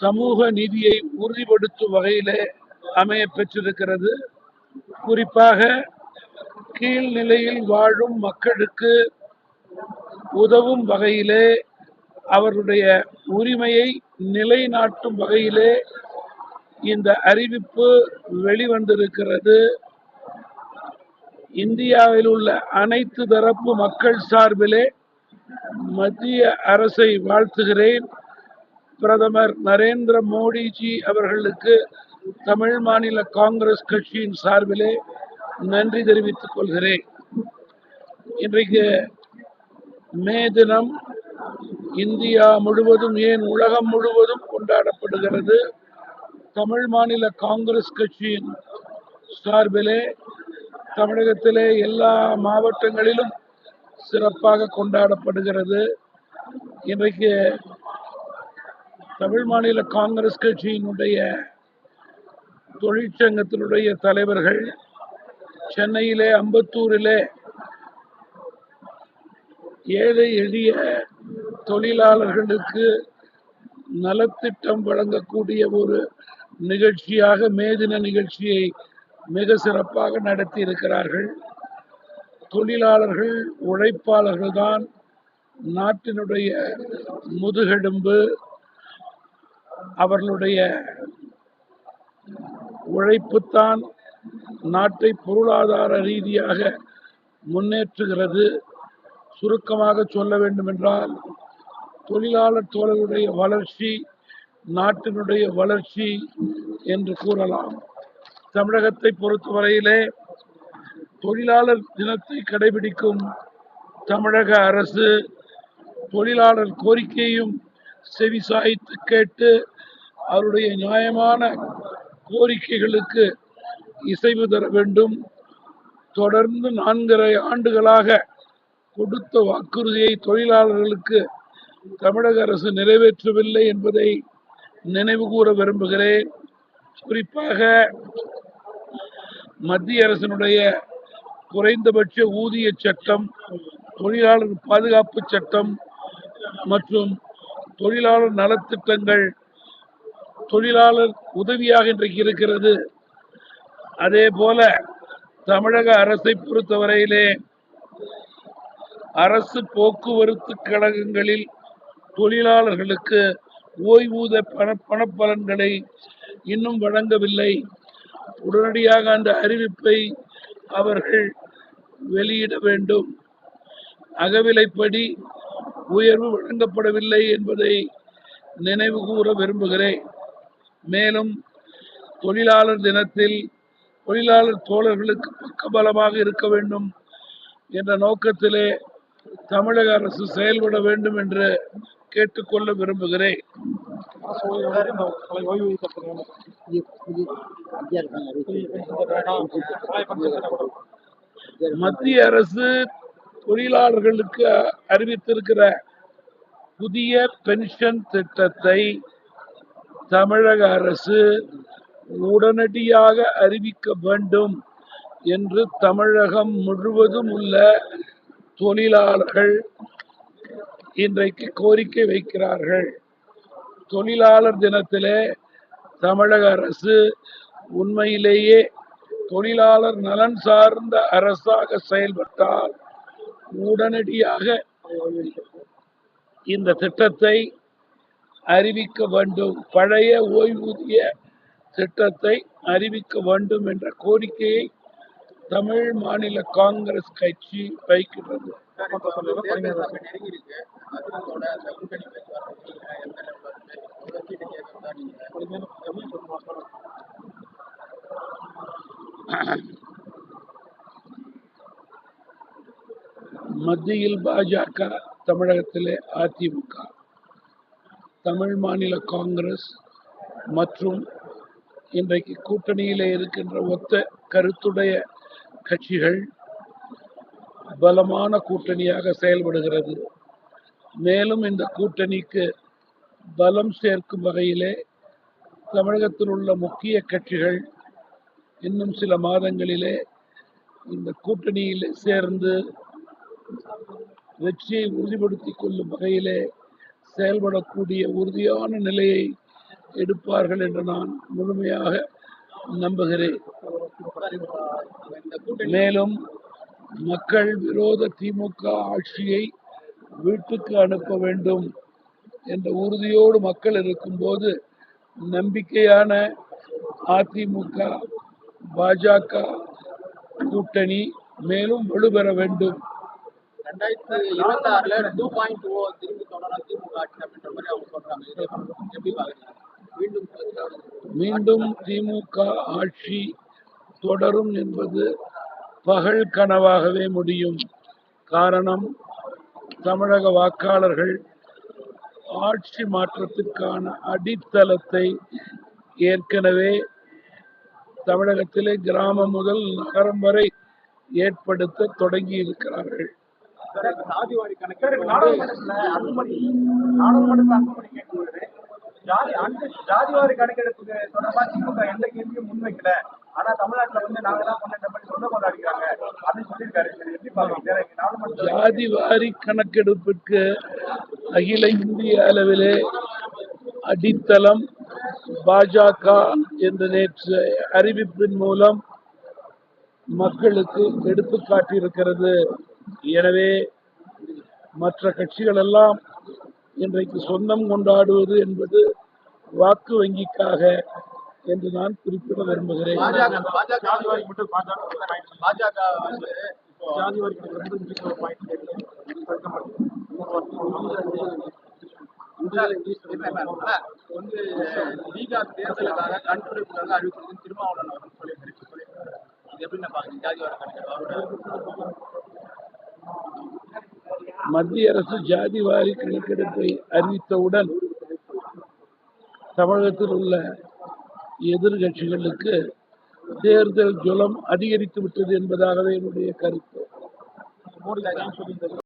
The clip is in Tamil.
சமூக நீதியை உறுதிப்படுத்தும் வகையிலே அமைய பெற்றிருக்கிறது. குறிப்பாக கீழ்நிலையில் வாழும் மக்களுக்கு உதவும் வகையிலே அவருடைய உரிமையை நிலைநாட்டும் வகையிலே இந்த அறிவிப்பு வெளிவந்திருக்கிறது. இந்தியாவில் உள்ள அனைத்து தரப்பு மக்கள் சார்பிலே மத்திய அரசை வாழ்த்துகிறேன். பிரதமர் நரேந்திர மோடிஜி அவர்களுக்கு தமிழ் மாநில காங்கிரஸ் கட்சியின் சார்பிலே நன்றி தெரிவித்துக் கொள்கிறேன். இன்றைக்கு மே தினம் இந்தியா முழுவதும் ஏன் உலகம் முழுவதும் கொண்டாடப்படுகிறது. தமிழ் மாநில காங்கிரஸ் கட்சியின் சார்பிலே தமிழகத்திலே எல்லா மாவட்டங்களிலும் சிறப்பாக கொண்டாடப்படுகிறது. இன்றைக்கு தமிழ் மாநில காங்கிரஸ் கட்சியினுடைய தொழிற்சங்கத்தினுடைய தலைவர்கள் சென்னையிலே அம்பத்தூரிலே ஏழை எளிய தொழிலாளர்களுக்கு நலத்திட்டம் வழங்கக்கூடிய ஒரு நிகழ்ச்சியாக மேதின நிகழ்ச்சியை மிக சிறப்பாக நடத்தி இருக்கிறார்கள் தொழிலாளர்கள் உழைப்பாளர்கள் தான் நாட்டினுடைய முதுகெலும்பு அவர்களுடைய உழைப்புத்தான் நாட்டை பொருளாதார ரீதியாக முன்னேற்றுகிறது. சுருக்கமாக சொல்ல வேண்டுமென்றால் தொழிலாளர் தோழர்களுடைய வளர்ச்சி நாட்டினுடைய வளர்ச்சி என்று கூறலாம். தமிழகத்தை பொறுத்தவரையிலே தொழிலாளர் தினத்தை கடைபிடிக்கும் தமிழக அரசு தொழிலாளர் கோரிக்கையும் செவிசாய்த்து கேட்டு அவருடைய நியாயமான கோரிக்கைகளுக்கு இசைவு தர வேண்டும். தொடர்ந்து நான்கரை ஆண்டுகளாக கொடுத்த வாக்குறுதியை தொழிலாளர்களுக்கு தமிழக அரசு நிறைவேற்றவில்லை என்பதை நினைவு கூற விரும்புகிறேன். குறிப்பாக மத்திய அரசினுடைய குறைந்தபட்ச ஊதிய சட்டம் தொழிலாளர் பாதுகாப்பு சட்டம் மற்றும் தொழிலாளர் நலத்திட்டங்கள் தொழிலாளர் உதவியாக இன்றைக்கு இருக்கிறது. அதே போல தமிழக அரசை பொறுத்தவரையிலே அரசு போக்குவரத்து கழகங்களில் தொழிலாளர்களுக்கு ஓய்வூத பண பணப்பலன்களை இன்னும் வழங்கவில்லை. உடனடியாக அந்த அறிவிப்பை அவர்கள் வெளியிட வேண்டும். அகவிலைப்படி உயர்வு வழங்கப்படவில்லை என்பதை நினைவு கூற விரும்புகிறேன். மேலும் தொழிலாளர் தினத்தில் தொழிலாளர் தோழர்களுக்கு பக்கபலமாக இருக்க வேண்டும் என்ற நோக்கத்திலே தமிழக அரசு செயல்பட வேண்டும் என்று கேட்டுக்கொள்ள விரும்புகிறேன். மத்திய அரசு தொழிலாளர்களுக்கு அறிவித்திருக்கிற புதிய பென்ஷன் திட்டத்தை தமிழக அரசு உடனடியாக அறிவிக்க வேண்டும் என்று தமிழகம் முழுவதும் உள்ள தொழிலாளர்கள் இன்றைக்கு கோரிக்கை வைக்கிறார்கள். தொழிலாளர் தினத்திலே தமிழக அரசு உண்மையிலேயே தொழிலாளர் நலன் சார்ந்த அரசாக செயல்பட்டால் உடனடியாக இந்த திட்டத்தை அறிவிக்க வேண்டும். பழைய ஓய்வூதிய திட்டத்தை அறிவிக்க வேண்டும் என்ற கோரிக்கையை தமிழ் மாநில காங்கிரஸ் கட்சி வைக்கிறது மத்தியில் பாஜக தமிழகத்திலே அதிமுக. தமிழ் மாநில காங்கிரஸ் மற்றும் இன்றைக்கு கூட்டணியில் இருக்கின்ற ஒத்த கருத்துடைய கட்சிகள் பலமான கூட்டணியாக செயல்படுகிறது. மேலும் இந்த கூட்டணிக்கு பலம் சேர்க்கும் வகையிலே தமிழகத்தில் உள்ள முக்கிய கட்சிகள் இன்னும் சில மாதங்களிலே இந்த கூட்டணியில் சேர்ந்து வெற்றியை உறுதிப்படுத்திக் கொள்ளும் வகையிலே செயல்படக்கூடிய உறுதியான நிலையை எடுப்பார்கள் என்று நான் முழுமையாக நம்புகிறேன். மேலும் மக்கள் விரோத திமுக ஆட்சியை வீட்டுக்கு அனுப்ப வேண்டும் என்ற உறுதியோடு மக்கள் இருக்கும்போது நம்பிக்கையான அதிமுக பாஜக கூட்டணி மேலும் வலுப்பெற வேண்டும். ரெண்டாயிரத்தி இருபத்தி ஆறுல டூ பாயிண்ட் ஓ oh திரும்பி தொடரா திமுக ஆட்சி அப்படின்ற மாதிரி அவங்க சொல்றாங்க. இதே எப்படி பாக்குறீங்க மீண்டும் மீண்டும் திமுக ஆட்சி தொடரும் என்பது பகல் கனவாகவே முடியும். காரணம் தமிழக வாக்காளர்கள் ஆட்சி மாற்றத்திற்கான அடித்தளத்தை ஏற்கனவே தமிழகத்திலே கிராமம் முதல் நகரம் வரை ஏற்படுத்த தொடங்கி இருக்கிறார்கள் சாதிவாரி கணக்கு நாடாளுமன்றத்துல அன்புமணி நாடாளுமன்றத்துல அன்புமணி கேட்கும்போது ஜாதி அந்த ஜாதிவாரி கணக்கெடுப்புக்கு தொடர்பா திமுக எந்த கேள்வியும் முன்வைக்கல ஆனா தமிழ்நாட்டுல வந்து நாங்க தான் பண்ணி சொந்த கொண்டாடிக்கிறாங்க. அப்படின்னு சொல்லியிருக்காரு. எப்படி பாக்குறீங்க நாடாளுமன்றத்துல ஜாதி வாரி கணக்கெடுப்பிற்கு அகில இந்திய அளவிலே அடித்தளம் பாஜக என்ற நேற்று அறிவிப்பின் மூலம் மக்களுக்கு எடுத்து காட்டியிருக்கிறது எனவே மற்ற கட்சிகள் எல்லாம் இன்றைக்கு சொந்தம் கொண்டாடுவது என்பது வாக்கு வங்கிக்காக என்று நான் குறிப்பிட விரும்புகிறேன். வந்து தேர்தலுக்காக கண்டுபிடிப்புக்காக அறிவிச்சிருக்கு. திருமாவளவன் அவர்கள் சொல்லியிருக்காரு. சொல்லியிருக்காரு. இது எப்படி நான் பாக்குறேன் ஜாதிவாரி கணக்கு அவரோட மத்திய அரசு ஜாதி வாரி கணக்கெடுப்பை அறிவித்தவுடன் தமிழகத்தில் உள்ள எதிர்கட்சிகளுக்கு தேர்தல் ஜுலம் அதிகரித்து விட்டது என்பதாகவே என்னுடைய கருத்து.